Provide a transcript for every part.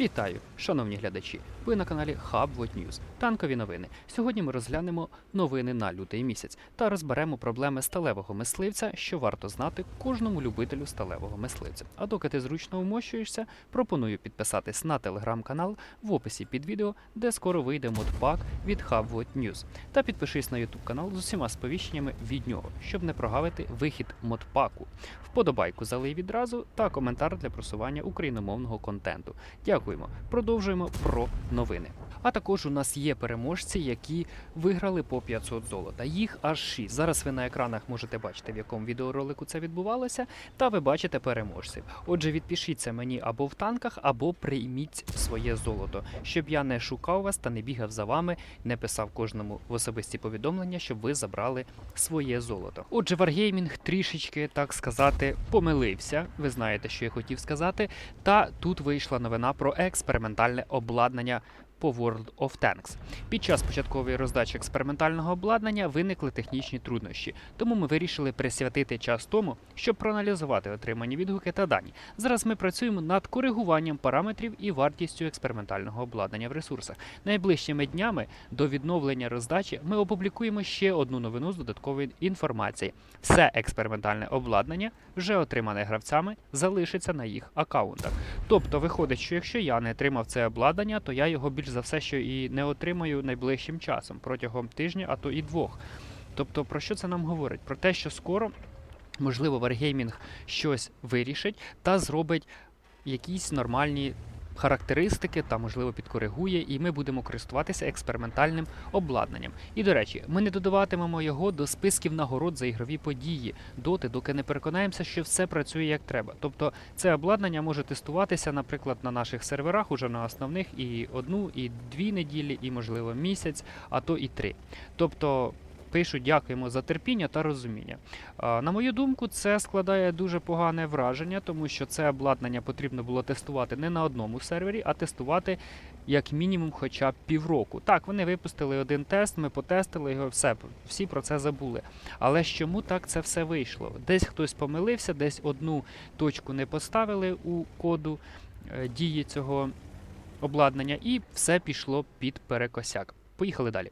Вітаю, Шановні глядачі! Ви на каналі Hubwood News. Танкові новини. Сьогодні ми розглянемо новини на лютий місяць та розберемо проблеми сталевого мисливця, що варто знати кожному любителю сталевого мисливця. А доки ти зручно вмощуєшся, пропоную підписатись на телеграм-канал в описі під відео, де скоро вийде модпак від Hubwood News. Та підпишись на YouTube канал з усіма сповіщеннями від нього, щоб не прогавити вихід модпаку. Вподобайку залий відразу та коментар для просування україномовного контенту. Дякуємо. Продовжуємо про новини. А також у нас є переможці, які виграли по 500 золота. Їх аж 6. Зараз ви на екранах можете бачити, в якому відеоролику це відбувалося, та ви бачите переможців. Отже, відпишіться мені або в танках, або прийміть своє золото, щоб я не шукав вас та не бігав за вами, не писав кожному в особисті повідомлення, щоб ви забрали своє золото. Отже, Wargaming трішечки, так сказати, помилився. Ви знаєте, що я хотів сказати. Та тут вийшла новина про експериментальне обладнання по World of Tanks. Під час початкової роздачі експериментального обладнання виникли технічні труднощі, тому ми вирішили присвятити час тому, щоб проаналізувати отримані відгуки та дані. Зараз ми працюємо над коригуванням параметрів і вартістю експериментального обладнання в ресурсах. Найближчими днями до відновлення роздачі ми опублікуємо ще одну новину з додаткової інформації. Все експериментальне обладнання, вже отримане гравцями, залишиться на їх аккаунтах. Тобто виходить, що якщо я не отримав це обладнання, то я його більш за все, що і не отримаю найближчим часом протягом тижня, а то і двох. Тобто, про що це нам говорить? Про те, що скоро, можливо, Wargaming щось вирішить та зробить якісь нормальні характеристики та, можливо, підкоригує, і ми будемо користуватися експериментальним обладнанням. І до речі, ми не додаватимемо його до списків нагород за ігрові події доти, доки не переконаємося, що все працює як треба. Тобто це обладнання може тестуватися, наприклад, на наших серверах, уже на основних і одну, і дві неділі, і можливо місяць, а то і три. Тобто. Пишу, дякуємо за терпіння та розуміння. На мою думку, це складає дуже погане враження, тому що це обладнання потрібно було тестувати не на одному сервері, а тестувати як мінімум хоча б півроку. Так, вони випустили один тест, ми потестили його, все, всі про це забули. Але чому так це все вийшло? Десь хтось помилився, десь одну точку не поставили у коду е, дії цього обладнання, і все пішло під перекосяк. Поїхали далі.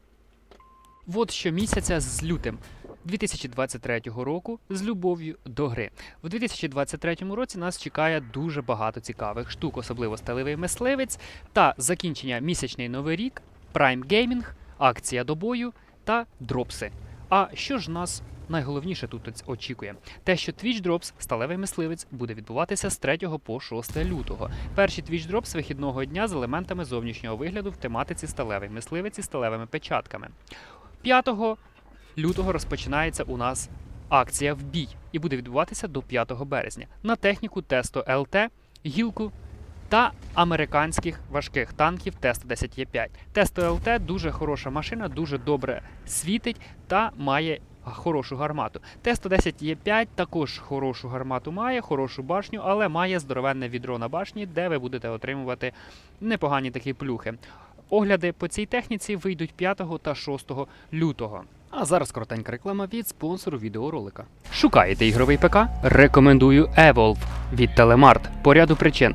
От щомісяця з лютим 2023 року з любов'ю до гри. У 2023 році нас чекає дуже багато цікавих штук, особливо сталевий мисливець та закінчення місячний новий рік, Prime Gaming, акція до бою та дропси. А що ж нас найголовніше тут очікує? Те, що Twitch Drops сталевий мисливець буде відбуватися з 3 по 6 лютого. Перший Twitch Drops вихідного дня з елементами зовнішнього вигляду в тематиці сталевий мисливець і сталевими печатками. 5 лютого розпочинається у нас акція в бій і буде відбуватися до 5 березня на техніку Тесто ЛТ, гілку та американських важких танків Т-110Е5. Тесто ЛТ дуже хороша машина, дуже добре світить та має хорошу гармату. Т-110Е5 також хорошу гармату має, хорошу башню, але має здоровенне відро на башні, де ви будете отримувати непогані такі плюхи. Огляди по цій техніці вийдуть 5 та 6 лютого. А зараз коротенька реклама від спонсору відеоролика. Шукаєте ігровий ПК? Рекомендую Evolve від Telemart по ряду причин.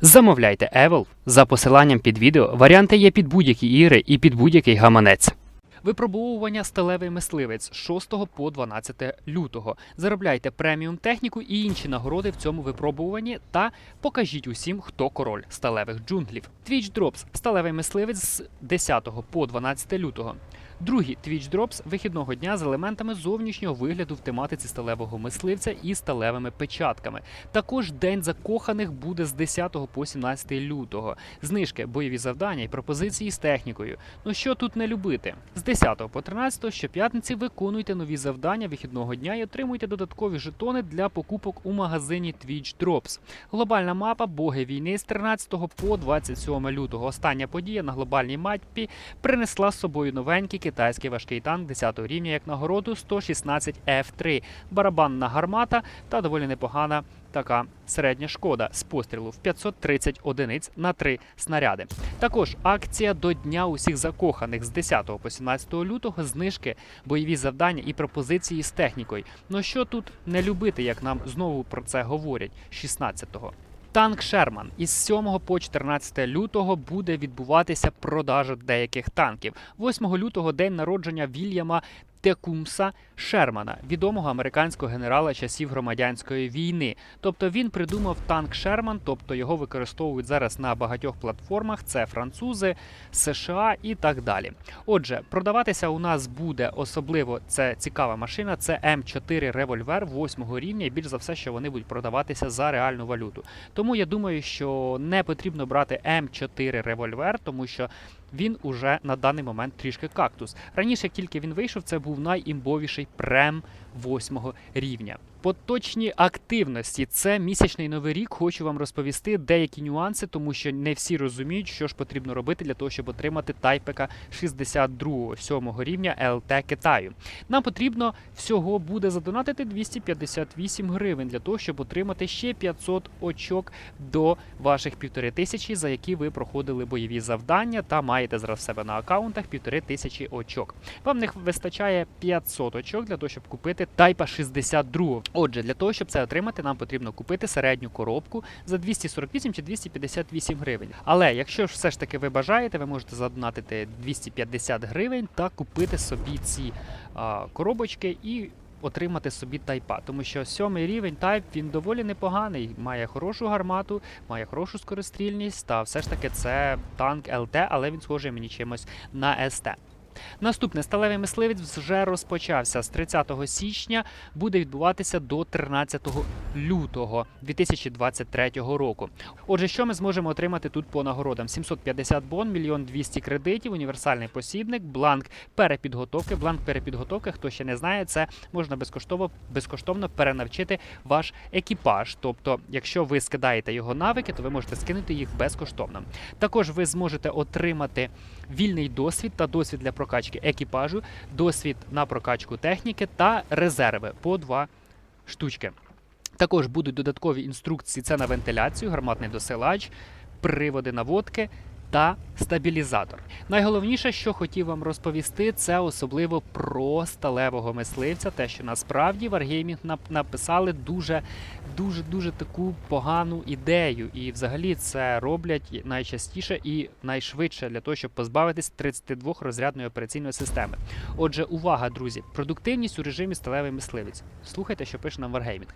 Замовляйте Evolve за посиланням під відео. Варіанти є під будь-які ігри і під будь-який гаманець. Випробовування сталевий мисливець з 6 по 12 лютого. Заробляйте преміум техніку і інші нагороди в цьому випробуванні та покажіть усім, хто король сталевих джунглів. Twitch Drops сталевий мисливець з 10 по 12 лютого. Другий Twitch Drops вихідного дня з елементами зовнішнього вигляду в тематиці сталевого мисливця і сталевими печатками. Також день закоханих буде з 10 по 17 лютого. Знижки, бойові завдання і пропозиції з технікою. Ну що тут не любити? З 10 по 13 щоп'ятниці виконуйте нові завдання вихідного дня і отримуйте додаткові жетони для покупок у магазині Twitch Drops. Глобальна мапа Боги війни з 13 по 27 лютого. Остання подія на глобальній мапі принесла з собою новенький китайський важкий танк 10 рівня як нагороду 116 F3, барабанна гармата та доволі непогана така середня шкода з пострілу в 530 одиниць на 3 снаряди. Також акція до Дня усіх закоханих з 10 по 17 лютого знижки, бойові завдання і пропозиції з технікою. Ну що тут не любити, як нам знову про це говорять 16-го. Танк Шерман із 7 по 14 лютого буде відбуватися продажа деяких танків. 8 лютого день народження Вільяма Текумса Шермана, відомого американського генерала часів громадянської війни. Тобто він придумав танк Шерман, тобто його використовують зараз на багатьох платформах. Це французи, США і так далі. Отже, продаватися у нас буде особливо це цікава машина. Це М4 револьвер 8 рівня. І більш за все, що вони будуть продаватися за реальну валюту. Тому я думаю, що не потрібно брати М4 револьвер, тому що він уже на даний момент трішки кактус. Раніше, як тільки він вийшов, це був найімбовіший прем восьмого рівня. Поточні активності це місячний новий рік. Хочу вам розповісти деякі нюанси, тому що не всі розуміють, що ж потрібно робити для того, щоб отримати тайпека 62 7 рівня ЛТ Китаю. Нам потрібно всього буде задонатити 258 гривень для того, щоб отримати ще 500 очок до ваших півтори тисячі, за які ви проходили бойові завдання та маєте зараз себе на аккаунтах півтори тисячі очок. Вам не вистачає 500 очок для того, щоб купити тайпа 62. Отже, для того, щоб це отримати, нам потрібно купити середню коробку за 248 чи 258 гривень. Але якщо ж все ж таки ви бажаєте, ви можете задонатити 250 гривень та купити собі ці а, коробочки і. Отримати собі тайпа, тому що сьомий рівень тайп він доволі непоганий, має хорошу гармату, має хорошу скорострільність, та все ж таки це танк ЛТ, але він схожий мені чимось на СТ. Наступне сталевий мисливець вже розпочався з 30 січня, буде відбуватися до 13 лютого 2023 року. Отже, що ми зможемо отримати тут по нагородам? 750 бон, мільйон 200 кредитів, універсальний посібник, бланк перепідготовки. Бланк перепідготовки, хто ще не знає, це можна безкоштовно безкоштовно перенавчити ваш екіпаж. Тобто, якщо ви скидаєте його навики, то ви можете скинути їх безкоштовно. Також ви зможете отримати вільний досвід та досвід для прокачки екіпажу, досвід на прокачку техніки та резерви по два штучки. Також будуть додаткові інструкції: це на вентиляцію, гарматний досилач, приводи наводки. Та стабілізатор. Найголовніше, що хотів вам розповісти, це особливо про сталевого мисливця. Те, що насправді Wargaming написали дуже дуже дуже таку погану ідею, і взагалі це роблять найчастіше і найшвидше для того, щоб позбавитись 32 розрядної операційної системи. Отже, увага, друзі, продуктивність у режимі сталевий мисливець. Слухайте, що пише нам Wargaming.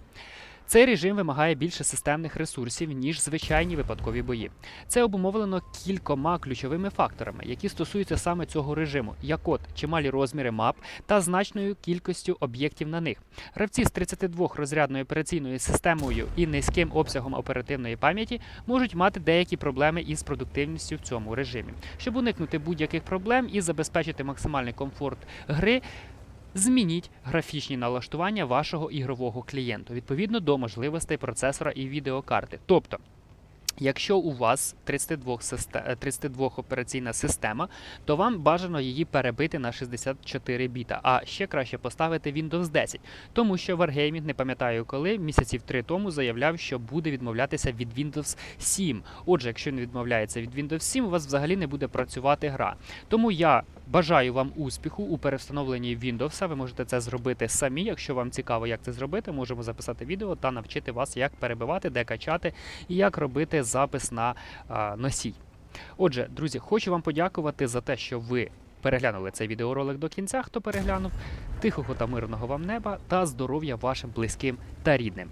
Цей режим вимагає більше системних ресурсів, ніж звичайні випадкові бої. Це обумовлено кількома ключовими факторами, які стосуються саме цього режиму, як от чималі розміри мап та значною кількістю об'єктів на них. Гравці з 32 розрядною операційною системою і низьким обсягом оперативної пам'яті можуть мати деякі проблеми із продуктивністю в цьому режимі. Щоб уникнути будь-яких проблем і забезпечити максимальний комфорт гри. Змініть графічні налаштування вашого ігрового клієнту відповідно до можливостей процесора і відеокарти. Тобто, якщо у вас 32, систе- е, 32 операційна система, то вам бажано її перебити на 64 біта, а ще краще поставити Windows 10, тому що Wargaming, не пам'ятаю коли, місяців три тому заявляв, що буде відмовлятися від Windows 7. Отже, якщо не відмовляється від Windows 7, у вас взагалі не буде працювати гра. Тому я бажаю вам успіху у перевстановленні Windows. Ви можете це зробити самі. Якщо вам цікаво, як це зробити, можемо записати відео та навчити вас, як перебивати, де качати і як робити запис на носій. Отже, друзі, хочу вам подякувати за те, що ви переглянули цей відеоролик до кінця. Хто переглянув, тихого та мирного вам неба та здоров'я вашим близьким та рідним.